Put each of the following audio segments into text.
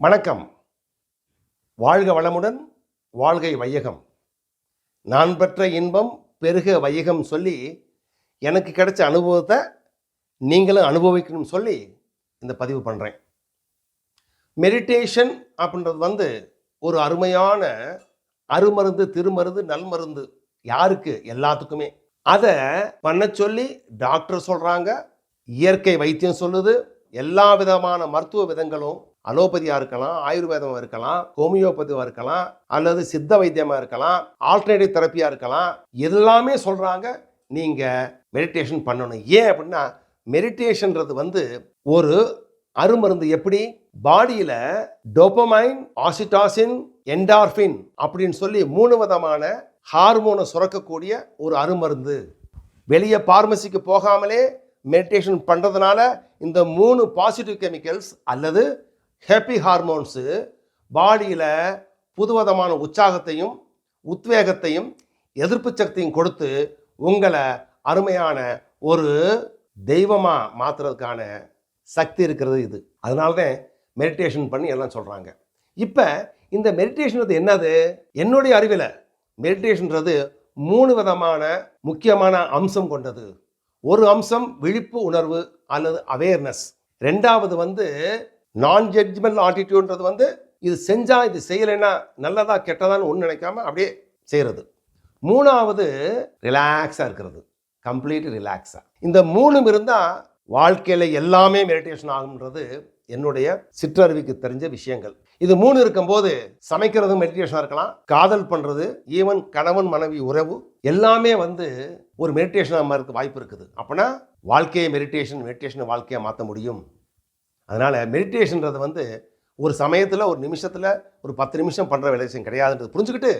வணக்கம். வாழ்க வளமுடன் வாழ்கை வையகம். நான் பெற்ற இன்பம் பெருக வையகம் சொல்லி எனக்கு கிடைச்ச அனுபவத்தை நீங்களும் அனுபவிக்கணும்னு சொல்லி இந்த பதிவு பண்ணுறேன் மெடிடேஷன் அப்படின்றது வந்து ஒரு அருமையான அருமருந்து திருமருந்து நல்மருந்து யாருக்கு? எல்லாத்துக்குமே. அதை பண்ண சொல்லி டாக்டர் சொல்கிறாங்க இயற்கை வைத்தியம் சொல்லுது எல்லா விதமான மருத்துவ விதங்களும் அலோபதியாக இருக்கலாம் ஆயுர்வேதமாக இருக்கலாம் ஹோமியோபதியாக இருக்கலாம் அல்லது சித்த வைத்தியமாக இருக்கலாம் ஆல்டர்னேட்டிவ் தெரப்பியாக இருக்கலாம். எல்லாமே சொல்கிறாங்க நீங்கள் மெடிடேஷன் பண்ணணும். ஏன் அப்படின்னா மெடிடேஷன்றது வந்து ஒரு அருமருந்து எப்படி? பாடியில் டோப்பமைன் ஆசிட்டாசின் என்டார்பின் அப்படின்னு சொல்லி மூணு விதமான ஹார்மோனை சுரக்கக்கூடிய ஒரு அருமருந்து. வெளியே பார்மசிக்கு போகாமலே மெடிடேஷன் பண்ணுறதுனால இந்த மூணு பாசிட்டிவ் கெமிக்கல்ஸ் அல்லது ஹாப்பி ஹார்மோன்ஸு பாடியில் புதுவிதமான உற்சாகத்தையும் உத்வேகத்தையும் எதிர்ப்பு சக்தியும் கொடுத்து உங்களை அருமையான ஒரு தெய்வமாக மாற்றுறதுக்கான சக்தி இருக்கிறது இது. அதனால தான் மெடிடேஷன் பண்ணி எல்லாம் சொல்கிறாங்க இப்போ இந்த மெடிடேஷன்றது என்னது? என்னுடைய அறிவில் மெடிடேஷன்றது மூணு விதமான முக்கியமான அம்சம் கொண்டது. ஒரு அம்சம் விழிப்பு உணர்வு அல்லது அவேர்னஸ் ரெண்டாவது வந்து நான் ஜட்ஜ்மெண்ட் ஆட்டிடியூட்ன்றது வந்து இது செஞ்சா இது செய்யலைன்னா நல்லதா கெட்டதான்னு ஒன்று நினைக்காம அப்படியே செய்கிறது மூணாவது ரிலாக்ஸாக இருக்கிறது. கம்ப்ளீட் ரிலாக்ஸாக இந்த மூணும் இருந்தால் வாழ்க்கையில் எல்லாமே மெடிடேஷன் ஆகுன்றது என்னுடைய சிற்றறிவுக்கு தெரிஞ்ச விஷயங்கள். இது மூணு இருக்கும்போது சமைக்கிறது மெடிடேஷனாக இருக்கலாம் காதல் பண்ணுறது ஈவன் கணவன் மனைவி உறவு எல்லாமே வந்து ஒரு மெடிடேஷனாக மாறதுக்கு வாய்ப்பு இருக்குது. அப்போனா வாழ்க்கையை மெடிடேஷன் மெடிடேஷனை வாழ்க்கையை மாற்ற முடியும். அதனால் மெடிடேஷன்றது வந்து ஒரு சமயத்தில் ஒரு நிமிஷத்தில் ஒரு பத்து நிமிஷம் பண்ணுற மெடிடேஷன் கிடையாதுன்றது புரிஞ்சுக்கிட்டு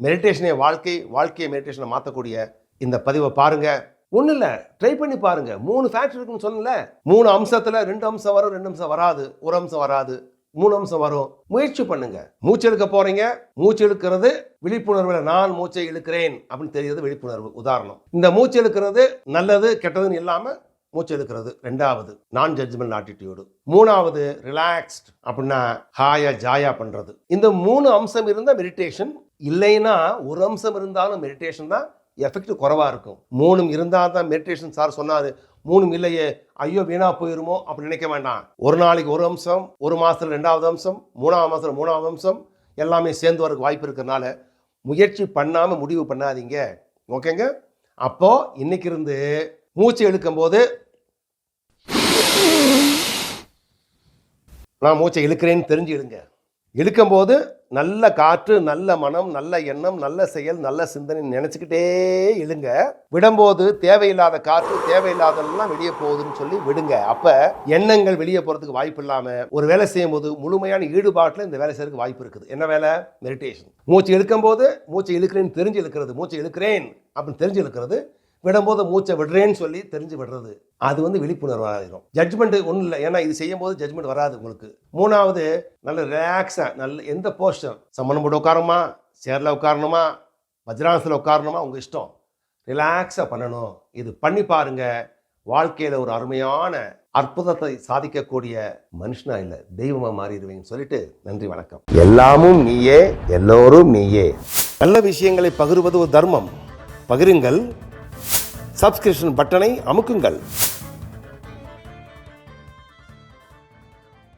மெடிடேஷனை வாழ்க்கை வாழ்க்கையை மெடிடேஷனை மாற்றக்கூடிய இந்த பதிவை பாருங்கள் ஒன்றும் இல்லை. ட்ரை பண்ணி பாருங்க. மூணு ஃபேக்டர் இருக்குன்னு சொன்னல மூணு அம்சத்தில் ரெண்டு அம்சம் வரும் ரெண்டு அம்சம் வராது. ஒரு அம்சம் வராது. மூணு அம்சம் வரும். முயற்சி பண்ணுங்க. மூச்சு எடுக்க போறீங்க. மூச்சு இழுக்கிறது விழிப்புணர்வில் நான் மூச்சை இழுக்கிறேன் அப்படின்னு தெரியுது விழிப்புணர்வு. உதாரணம். இந்த மூச்சு இழுக்கிறது நல்லது கெட்டதுன்னு இல்லாம மூச்சு இழுக்கிறது. ரெண்டாவது நான் ஜட்ஜ்மெண்ட் ஆட்டிடியூடு மூணாவது ரிலாக்ஸ்ட் அப்படின்னா ஹாயா ஜாயா பண்றது. இந்த மூணு அம்சம் இருந்தால் மெடிடேஷன் இல்லைன்னா ஒரு அம்சம் இருந்தாலும் மெடிடேஷன் தான் எஃபெக்ட் குறைவாக இருக்கும். மூணும் இருந்தால் தான் மெடிடேஷன் சார் சொன்னார். மூணும் இல்லையே ஐயோ வீணாக போயிருமோ அப்படி நினைக்க வேண்டாம். ஒரு நாளைக்கு ஒரு அம்சம் ஒரு மாதத்தில் ரெண்டாவது அம்சம் மூணாவது மாதத்தில் மூணாவது அம்சம் எல்லாமே சேர்ந்து வரக்கு வாய்ப்பு இருக்கிறனால முயற்சி பண்ணாமல் முடிவு பண்ணாதீங்க. ஓகேங்க? அப்போது இன்னைக்கு இருந்து மூச்சு இழுக்கும்போது நான் மூச்சை இழுக்கிறேன்னு தெரிஞ்சு இழுங்க. இழுக்கும்போது நல்ல காற்று நல்ல மனம் நல்ல எண்ணம் நல்ல செயல் நல்ல சிந்தனை நினச்சிக்கிட்டே இழுங்க. விடும்போது தேவையில்லாத காற்று தேவையில்லாதெல்லாம் வெளியே போகுதுன்னு சொல்லி விடுங்க. அப்போ எண்ணங்கள் வெளியே போகிறதுக்கு வாய்ப்பு இல்லாமல் ஒரு வேலை செய்யும் போது முழுமையான ஈடுபாட்டில் இந்த வேலை செய்யறதுக்கு வாய்ப்பு இருக்குது. என்ன வேலை? மெடிடேஷன் மூச்சு இழுக்கும்போது மூச்சை இழுக்கிறேன்னு தெரிஞ்சு இழுக்கிறது மூச்சை இழுக்கிறேன் அப்படின்னு தெரிஞ்சு இழுக்கிறது விடும்போது மூச்சை விடுறேன்னு சொல்லி தெரிஞ்சு விடுறது. அது வந்து விழிப்புணர்வு ஆகிடும் ஜட்ஜ்மெண்ட் ஒன்றும் இல்லை. ஏன்னா இது செய்யும் போது ஜட்ஜ்மெண்ட் வராது உங்களுக்கு. மூணாவது நல்ல ரிலாக்ஸாக நல்ல எந்த போஸ்டர் சம்மணம் போட்டு உட்காரணுமா? சேரில் உட்காரணுமா? வஜ்ராசத்தில் உட்காரணுமா? உங்கள் இஷ்டம். ரிலாக்ஸாக பண்ணணும். இது பண்ணி பாருங்க. வாழ்க்கையில் ஒரு அருமையான அற்புதத்தை சாதிக்கக்கூடிய மனுஷனா இல்லை தெய்வமாக மாறிடுவீங்கன்னு சொல்லிட்டு நன்றி வணக்கம். எல்லாமும் நீயே எல்லோரும் நீயே. நல்ல விஷயங்களை பகிர்வது ஒரு தர்மம். பகிருங்கள் சப்ஸ்கிரிப்ஷன் பட்டனை அமுக்குங்கள்.